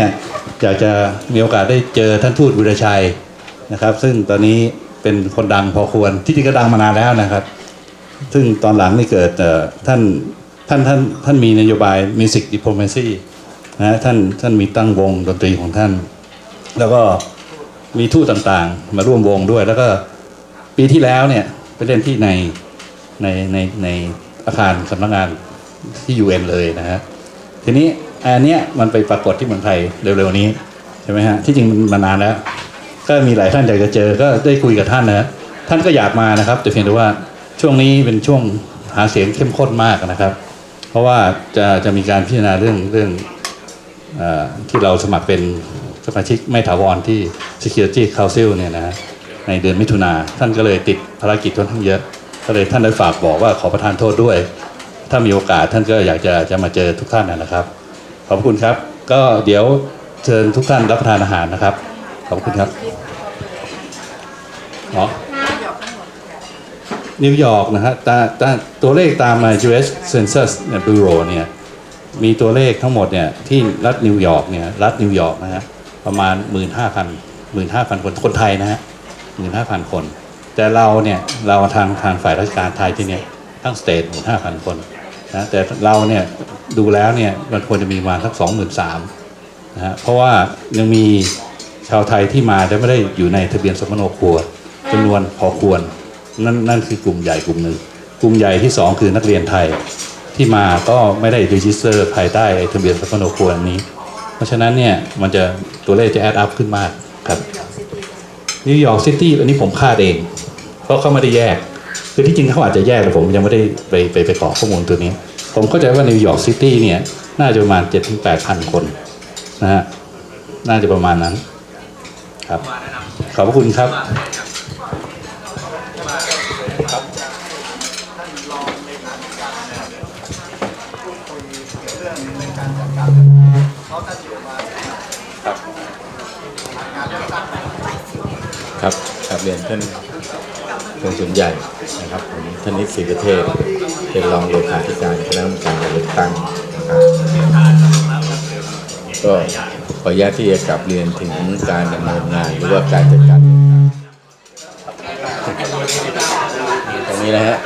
เนี่ยอยากจะมีโอกาสได้เจอท่านทูตวิรชัยนะครับ ซึ่งตอนนี้เป็นคนดังพอควรที่จริงก็ดังมานานแล้วนะครับ ซึ่งตอนหลังนี่เกิดท่านท่านท่านท่านมีนโยบาย Music Diplomacy นะท่านท่านมีตั้งวงดนตรีของท่าน แล้วก็มีทูตต่างๆ มาร่วมวงด้วย แล้วก็ปีที่แล้วเนี่ยไปเล่นที่ในในในในอาคารสำนักงานที่ UN เลยนะฮะทีนี้ อันเนี้ยมันไปปรากฏที่เมืองไทยเร็วๆนี้ใช่ไหมฮะที่จริงมันมานานแล้ว ก็มีหลายท่านอยากจะเจอก็ได้คุยกับท่านนะท่านก็อยากมานะครับ แต่เพียงแต่ว่าช่วงนี้เป็นช่วงหาเสียงเข้มข้นมากนะครับ เพราะว่าจะจะมีการพิจารณาเรื่องเรื่องเอ่อที่เราสมัครเป็นสมาชิกไม่ถาวรที่ Security Council เนี่ยนะฮะในเดือนมิถุนาท่านก็เลยติดภารกิจค่อนข้างเยอะ ก็เลยท่านได้ฝากบอกว่าขอประทานโทษด้วย ถ้ามีโอกาสท่านก็อยากจะจะมาเจอทุกท่านนะครับ ขอบคุณครับ ก็เดี๋ยวเชิญทุกท่านรับประทานอาหารนะครับ ขอบคุณครับเนาะนิวยอร์กนะฮะตาตาตัวเลขตามมา US Census Bureau เนี่ย มีตัวเลขทั้งหมดเนี่ย ที่รัฐนิวยอร์กเนี่ย รัฐนิวยอร์กนะฮะ ประมาณ 15,000 15,000 คน คนไทยนะฮะ 15,000 คน แต่เราเนี่ย เราทางทางฝ่ายราชการไทยที่เนี่ย ทั้งสเตท15,000 คนนะ แต่เราเนี่ย ดูแล้วเนี่ยมันควรจะมีมาสัก23,000นสามนะฮะเพราะว่ายังมีชาวไทยที่มาแต่ไม่ได้อยู่ในทะเบียนสมโนครัวจำนวนพอควรนั่นนั่นคือกลุ่มใหญ่กลุ่มหนึ่งกลุ่มใหญ่ที่สองคือนักเรียนไทยที่มาก็ไม่ได้รีจิสเตอร์ภายใต้ทะเบียนสมโนครัวนี้ เพราะฉะนั้นเนี่ยมันจะตัวเลขจะแอดอัพขึ้นมากครับนิวยอร์กซิตี้อันนี้ผมคาดเอง เพราะเขาไม่ได้แยก คือที่จริงเขาอาจจะแยกแต่ผมยังไม่ได้ไปไปไปกรอข้อมูลตัวนี้ ผมเข้าใจว่านิวยอร์กซิตี้เนี่ย น่าจะประมาณ7จ็ดถึงแปดพันคนนะฮะ น่าจะประมาณนั้น ครับ ขอบพระคุณครับครับครับเรียนท่าน กงสุนใหญ่นะครับผมท่านนิสิตประเทศ เป็นรองเลขาธิการคณะกรรมการการเลือกตั้งนะครับก็ขออนุญาตที่จะกลับเรียนถึงการดำเนินงานหรือว่าการจัดการตรงนี้นะฮะ